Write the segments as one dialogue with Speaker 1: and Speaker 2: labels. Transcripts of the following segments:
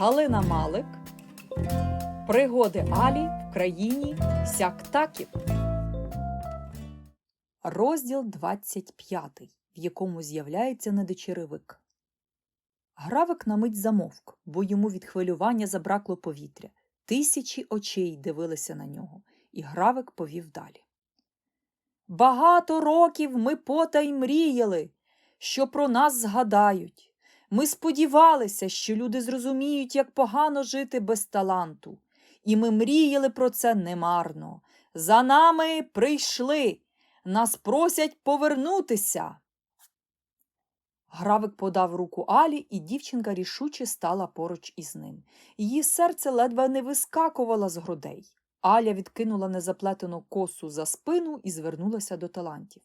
Speaker 1: Галина Малик. Пригоди Алі в країні сяктаків. Розділ 25, в якому з'являється недочеревик. Гравик на мить замовк, бо йому від хвилювання забракло повітря. Тисячі очей дивилися на нього, і гравик повів далі. Багато років ми потай мріяли, що про нас згадають. Ми сподівалися, що люди зрозуміють, як погано жити без таланту. І ми мріяли про це немарно. За нами прийшли. Нас просять повернутися. Гравик подав руку Алі, і дівчинка рішуче стала поруч із ним. Її серце ледве не вискакувало з грудей. Аля відкинула незаплетену косу за спину і звернулася до талантів.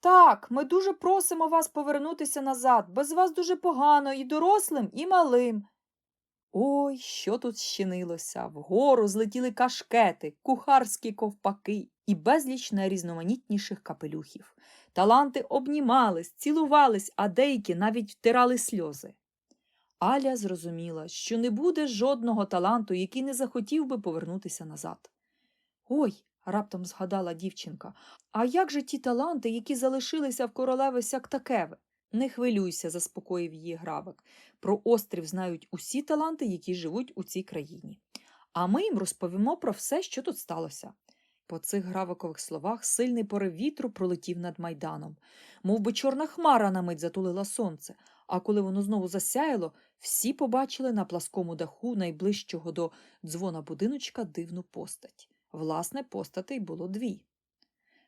Speaker 1: Так, ми дуже просимо вас повернутися назад. Без вас дуже погано і дорослим, і малим. Ой, що тут щинилося. Вгору злетіли кашкети, кухарські ковпаки і безліч найрізноманітніших капелюхів. Таланти обнімались, цілувались, а деякі навіть втирали сльози. Аля зрозуміла, що не буде жодного таланту, який не захотів би повернутися назад. Ой, раптом згадала дівчинка, а як же ті таланти, які залишилися в королеви Сяктакеви? Не хвилюйся, заспокоїв її гравик. Про острів знають усі таланти, які живуть у цій країні. А ми їм розповімо про все, що тут сталося. По цих гравикових словах сильний порив вітру пролетів над майданом, Мов би чорна хмара на мить затулила сонце, а коли воно знову засяяло, всі побачили на пласкому даху найближчого до дзвона будиночка дивну постать. Власне, постатей було дві.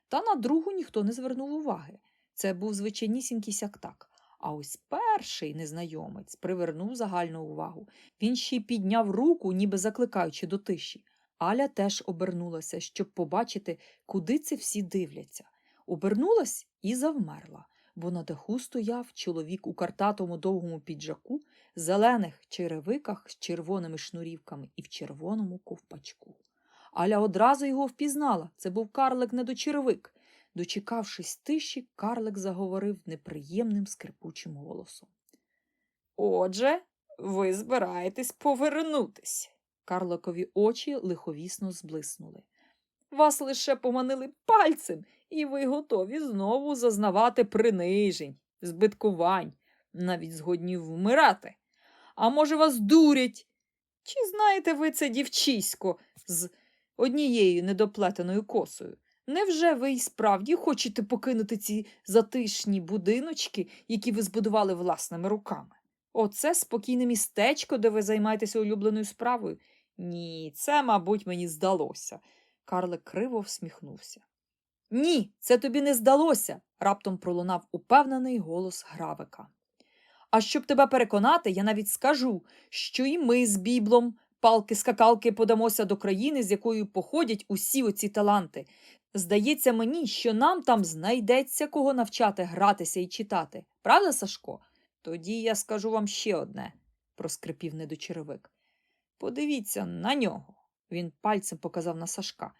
Speaker 1: Та на другу ніхто не звернув уваги. Це був звичайнісінький сяктак. А ось перший незнайомець привернув загальну увагу. Він ще й підняв руку, ніби закликаючи до тиші. Аля теж обернулася, щоб побачити, куди це всі дивляться. Обернулась і завмерла, бо на даху стояв чоловік у картатому довгому піджаку, зелених черевиках з червоними шнурівками і в червоному ковпачку. Аля одразу його впізнала. Це був карлик недочеревик. Дочекавшись тиші, карлик заговорив неприємним скрипучим голосом. Отже, ви збираєтесь повернутись. Карликові очі лиховісно зблиснули. Вас лише поманили пальцем, і ви готові знову зазнавати принижень, збиткувань, навіть згодні вмирати. А може, вас дурять? Чи знаєте ви це дівчисько з однією недоплетеною косою? Невже ви й справді хочете покинути ці затишні будиночки, які ви збудували власними руками? Оце спокійне містечко, де ви займаєтеся улюбленою справою? Ні, це, мабуть, мені здалося. Карлик криво всміхнувся. Ні, це тобі не здалося, раптом пролунав упевнений голос гравика. А щоб тебе переконати, я навіть скажу, що і ми з біблом палки-скакалки подамося до країни, з якої походять усі оці таланти. Здається мені, що нам там знайдеться кого навчати гратися і читати. Правда, Сашко? Тоді я скажу вам ще одне, проскрипів недочеревик. Подивіться на нього. Він пальцем показав на Сашка.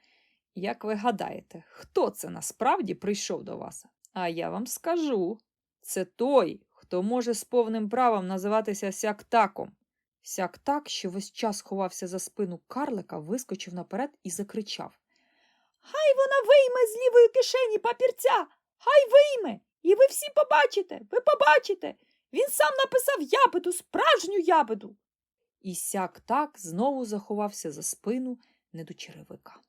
Speaker 1: Як ви гадаєте, хто це насправді прийшов до вас? А я вам скажу це той, хто може з повним правом називатися сяктаком. Сяктак, що весь час ховався за спину карлика, вискочив наперед і закричав Хай вона вийме з лівої кишені папірця! Хай вийме! І ви всі побачите, ви побачите. Він сам написав ябеду, справжню ябеду. І сяк так знову заховався за спину недочеревика.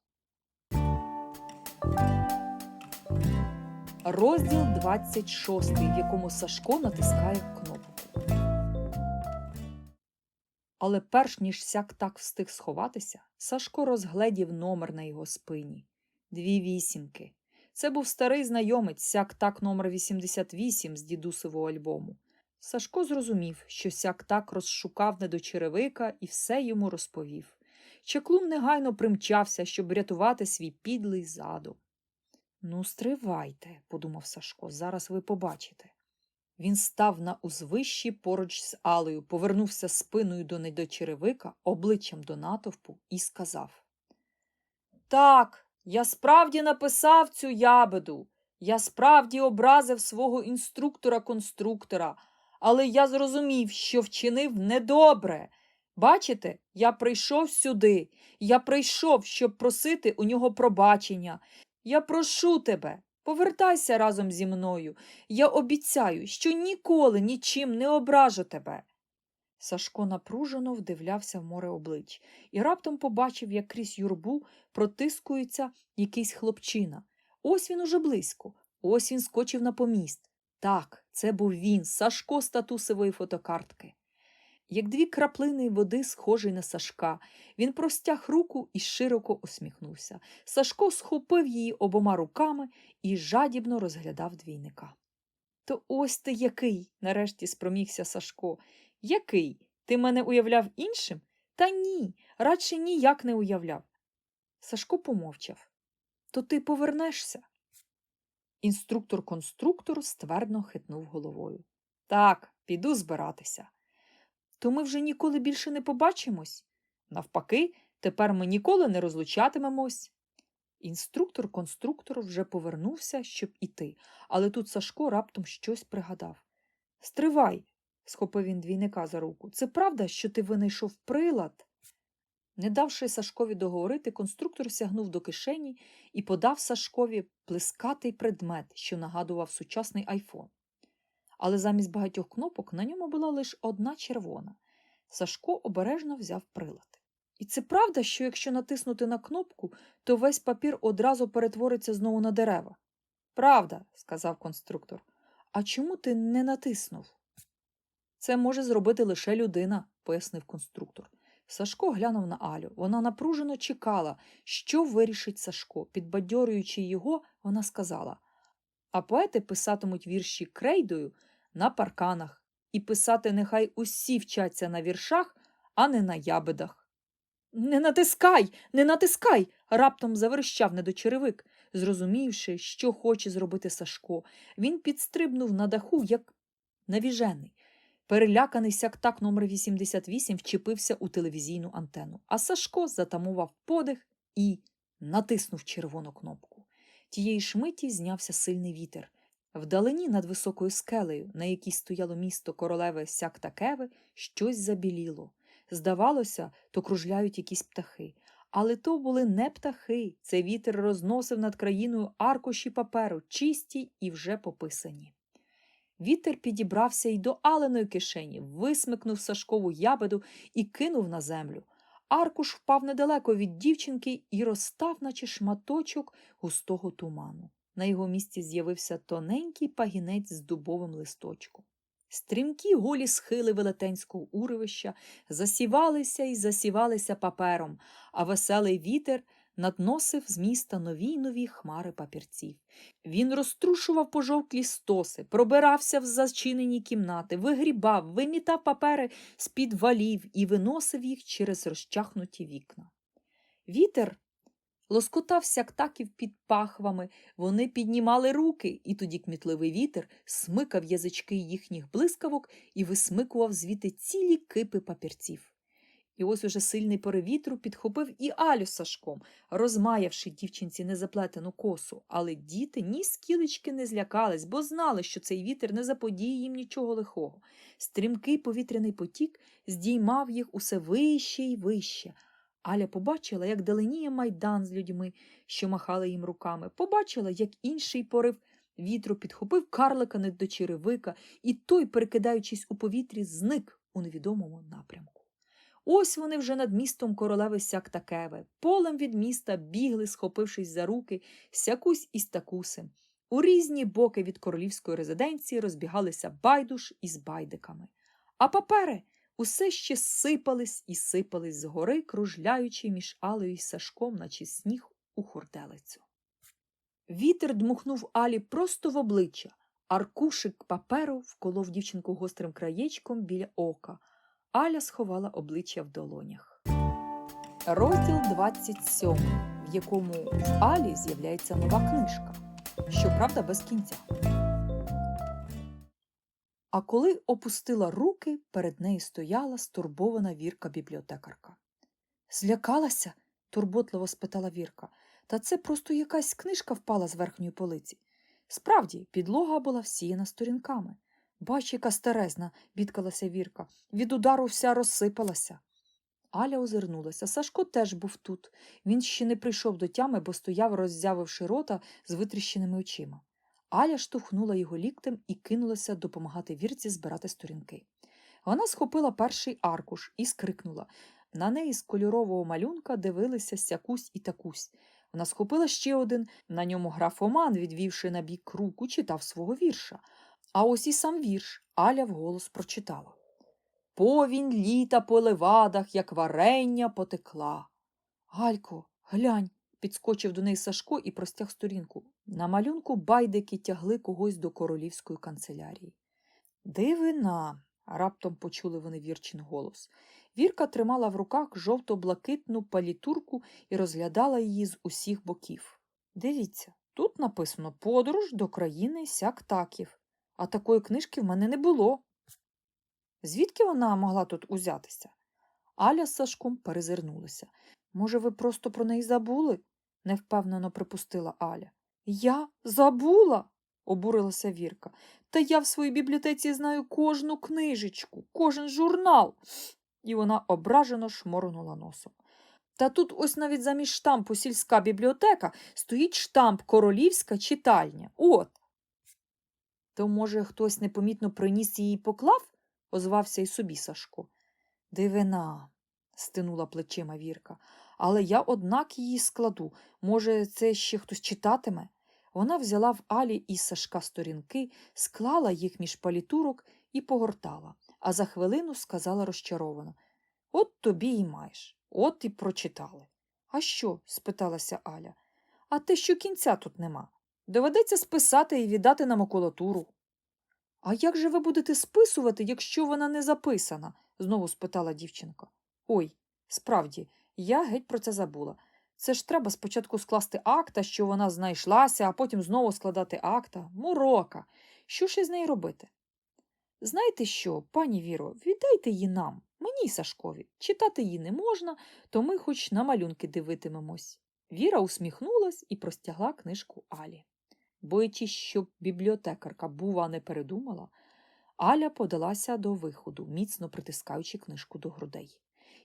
Speaker 1: Розділ 26, в якому Сашко натискає кнопку. Але перш ніж сяк так встиг сховатися, Сашко розгледів номер на його спині. Дві вісімки. Це був старий знайомець сяк так номер 88 з дідусового альбому. Сашко зрозумів, що сяк так розшукав недочеревика і все йому розповів. Чаклун негайно примчався, щоб врятувати свій підлий задум. Ну, стривайте, подумав Сашко, зараз ви побачите. Він став на узвищі поруч з Алею, повернувся спиною до недочеревика, обличчям до натовпу і сказав Так, я справді написав цю ябеду. Я справді образив свого інструктора-конструктора, але я зрозумів, що вчинив недобре, Бачите, я прийшов сюди. Я прийшов, щоб просити у нього пробачення. Я прошу тебе, повертайся разом зі мною. Я обіцяю, що ніколи нічим не ображу тебе. Сашко напружено вдивлявся в море облич і раптом побачив, як крізь юрбу протискується якийсь хлопчина. Ось він уже близько, ось він скочив на поміст. Так, це був він, Сашко з татусевої фотокартки. Як дві краплини води, схожий на Сашка, він простяг руку і широко усміхнувся. Сашко схопив її обома руками і жадібно розглядав двійника. То ось ти який, нарешті спромігся Сашко. Який? Ти мене уявляв іншим? Та ні, радше ніяк не уявляв. Сашко помовчав. То ти повернешся? Інструктор-конструктор ствердно хитнув головою. Так, піду збиратися. То ми вже ніколи більше не побачимось. Навпаки, тепер ми ніколи не розлучатимемось. Інструктор-конструктор вже повернувся, щоб іти, але тут Сашко раптом щось пригадав. Стривай, схопив він двійника за руку. Це правда, що ти винайшов прилад? Не давши Сашкові договорити, конструктор сягнув до кишені і подав Сашкові плескатий предмет, що нагадував сучасний айфон. Але замість багатьох кнопок на ньому була лише одна червона. Сашко обережно взяв прилад. І це правда, що якщо натиснути на кнопку, то весь папір одразу перетвориться знову на дерева. Правда, сказав конструктор. А чому ти не натиснув? Це може зробити лише людина, пояснив конструктор. Сашко глянув на Алю. Вона напружено чекала, що вирішить Сашко. Підбадьорюючи його, вона сказала А поети писатимуть вірші крейдою на парканах, і писати нехай усі вчаться на віршах, а не на ябедах. Не натискай, не натискай. раптом заверещав недочеревик, зрозумівши, що хоче зробити Сашко. Він підстрибнув на даху, як навіжений. Переляканий сяктак номер 88 вчепився у телевізійну антенну, а Сашко затамував подих і натиснув червону кнопку. Тієї ж миті знявся сильний вітер. Вдалині над високою скелею, на якій стояло місто королеви Сяктакеви, щось забіліло. Здавалося, то кружляють якісь птахи. Але то були не птахи. Цей вітер розносив над країною аркуші паперу, чисті і вже пописані. Вітер підібрався й до Аленої кишені, висмикнув Сашкову ябеду і кинув на землю. Аркуш впав недалеко від дівчинки і розстав, наче шматочок густого туману. На його місці з'явився тоненький пагінець з дубовим листочком. Стрімкі голі схили велетенського урвища засівалися і засівалися папером, а веселий вітер надносив з міста нові й нові хмари папірців. Він розтрушував пожовклі стоси, пробирався в зачинені кімнати, вигрібав, вимітав папери з під валів і виносив їх через розчахнуті вікна. Вітер лоскотав сяктаків під пахвами, вони піднімали руки, і тоді кмітливий вітер смикав язички їхніх блискавок і висмикував звідти цілі кипи папірців. І ось уже сильний порив вітру підхопив і Алю Сашком, розмаявши дівчинці незаплетену косу. Але діти ні скілечки не злякались, бо знали, що цей вітер не заподіє їм нічого лихого. Стрімкий повітряний потік здіймав їх усе вище й вище. Аля побачила, як даленіє майдан з людьми, що махали їм руками. Побачила, як інший порив вітру підхопив карлика недочеревика, і той, перекидаючись у повітрі, зник у невідомому напрямку. Ось вони вже над містом королеви Сяктакеви. Полем від міста бігли, схопившись за руки, сякусь із такусем. У різні боки від королівської резиденції розбігалися байдуш із байдиками. А папери усе ще сипались і сипались згори, кружляючи між Алею й Сашком, наче сніг у хурделицю. Вітер дмухнув Алі просто в обличчя. Аркушик паперу вколов дівчинку гострим краєчком біля ока. Аля сховала обличчя в долонях. Розділ 27, в якому в Алі з'являється нова книжка, щоправда, без кінця. А коли опустила руки, перед нею стояла стурбована Вірка бібліотекарка. Злякалася? турботливо спитала Вірка. Та це просто якась книжка впала з верхньої полиці. Справді, підлога була всіяна сторінками. Бач, яка старезна, бідкалася Вірка. Від удару вся розсипалася. Аля озирнулася. Сашко теж був тут. Він ще не прийшов до тями, бо стояв, роззявивши рота з витріщеними очима. Аля штовхнула його ліктем і кинулася допомагати вірці збирати сторінки. Вона схопила перший аркуш і скрикнула. На неї з кольорового малюнка дивилися сякусь і такусь. Вона схопила ще один, на ньому графоман, відвівши на бік руку, читав свого вірша. А ось і сам вірш Аля вголос прочитала. Повінь літа по левадах, як варення потекла. Галько, глянь, підскочив до неї Сашко і простяг сторінку. На малюнку байдики тягли когось до королівської канцелярії. Дивина. раптом почули вони вірчин голос. Вірка тримала в руках жовто-блакитну палітурку і розглядала її з усіх боків. Дивіться, тут написано Подорож до країни сяктаків, а такої книжки в мене не було. Звідки вона могла тут узятися? Аля з Сашком перезирнулися. Може, ви просто про неї забули? невпевнено припустила Аля. Я забула? обурилася Вірка. Та я в своїй бібліотеці знаю кожну книжечку, кожен журнал. І вона ображено шморгнула носом. Та тут ось навіть замість штампу сільська бібліотека стоїть штамп королівська читальня. От. То, може, хтось непомітно приніс її і поклав? озвався й собі Сашко. Дивина, стинула плечима Вірка, але я однак її складу. Може, це ще хтось читатиме? Вона взяла в Алі і Сашка сторінки, склала їх між палітурок і погортала, а за хвилину сказала розчаровано От тобі і маєш, от і прочитали. А що? спиталася Аля. А те, що кінця тут нема. Доведеться списати і віддати на макулатуру. А як же ви будете списувати, якщо вона не записана? знову спитала дівчинка. Ой, справді, я геть про це забула. Це ж треба спочатку скласти акта, що вона знайшлася, а потім знову складати акта. Морока. Що ж із нею робити? Знаєте що, пані Віро, віддайте її нам, мені Сашкові. Читати її не можна, то ми хоч на малюнки дивитимемось. Віра усміхнулась і простягла книжку Алі. Боячись, щоб бібліотекарка, бува, не передумала, Аля подалася до виходу, міцно притискаючи книжку до грудей.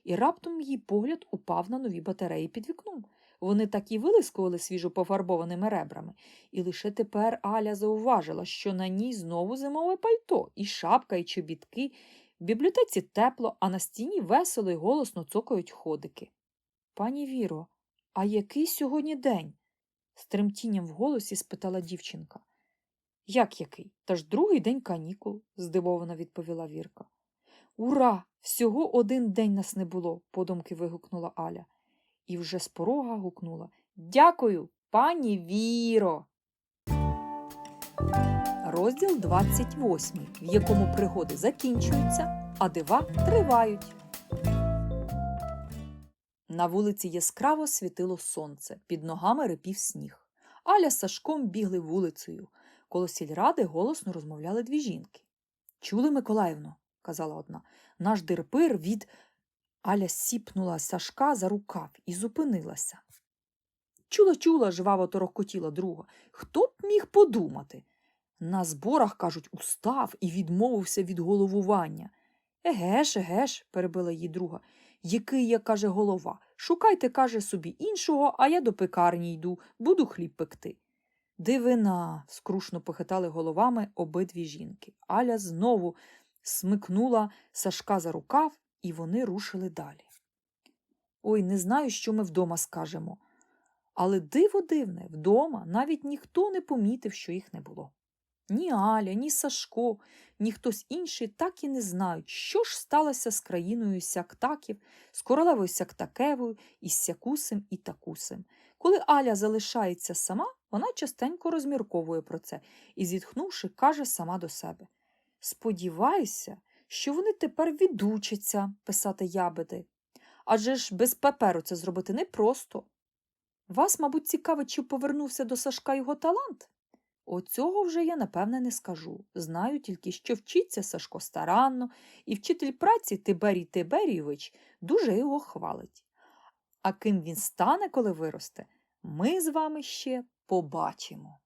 Speaker 1: І раптом її погляд упав на нові батареї під вікном. Вони так і вилискували свіжо пофарбованими ребрами, і лише тепер Аля зауважила, що на ній знову зимове пальто, і шапка, і чобітки. В бібліотеці тепло, а на стіні весело й голосно цокають ходики. Пані Віро, а який сьогодні день? з тремтінням в голосі спитала дівчинка. Як який? Та ж другий день канікул, здивовано відповіла Вірка. Ура! Всього один день нас не було, подумки вигукнула Аля. І вже з порога гукнула Дякую, пані Віро. Розділ 28, в якому пригоди закінчуються, а дива тривають. На вулиці яскраво світило сонце, під ногами рипів сніг. Аля з Сашком бігли вулицею. Коло сільради голосно розмовляли дві жінки. Чули, Миколаївно, казала одна, наш дирпир від. Аля сіпнула Сашка за рукав і зупинилася. Чула, чула, жваво торохкотіла друга. Хто б міг подумати? На зборах, кажуть, устав і відмовився від головування. Еге ж, еге ж, перебила її друга. Який я, каже, голова. Шукайте, каже, собі іншого, а я до пекарні йду, буду хліб пекти. Дивина. скрушно похитали головами обидві жінки. Аля знову смикнула Сашка за рукав, і вони рушили далі. Ой, не знаю, що ми вдома скажемо. Але диво дивне, вдома навіть ніхто не помітив, що їх не було. Ні Аля, ні Сашко, ні хтось інший так і не знають, що ж сталося з країною сяктаків, з королевою Сяктакевою, із Сякусем і Такусем. Коли Аля залишається сама, вона частенько розмірковує про це і, зітхнувши, каже сама до себе Сподіваюся, що вони тепер відучаться писати ябеди. Адже ж без паперу це зробити непросто. Вас, мабуть, цікавить, чи повернувся до Сашка його талант? Оцього вже я, напевне, не скажу. Знаю тільки, що вчиться Сашко старанно, і вчитель праці Тиберій Тиберійович дуже його хвалить. А ким він стане, коли виросте, ми з вами ще побачимо.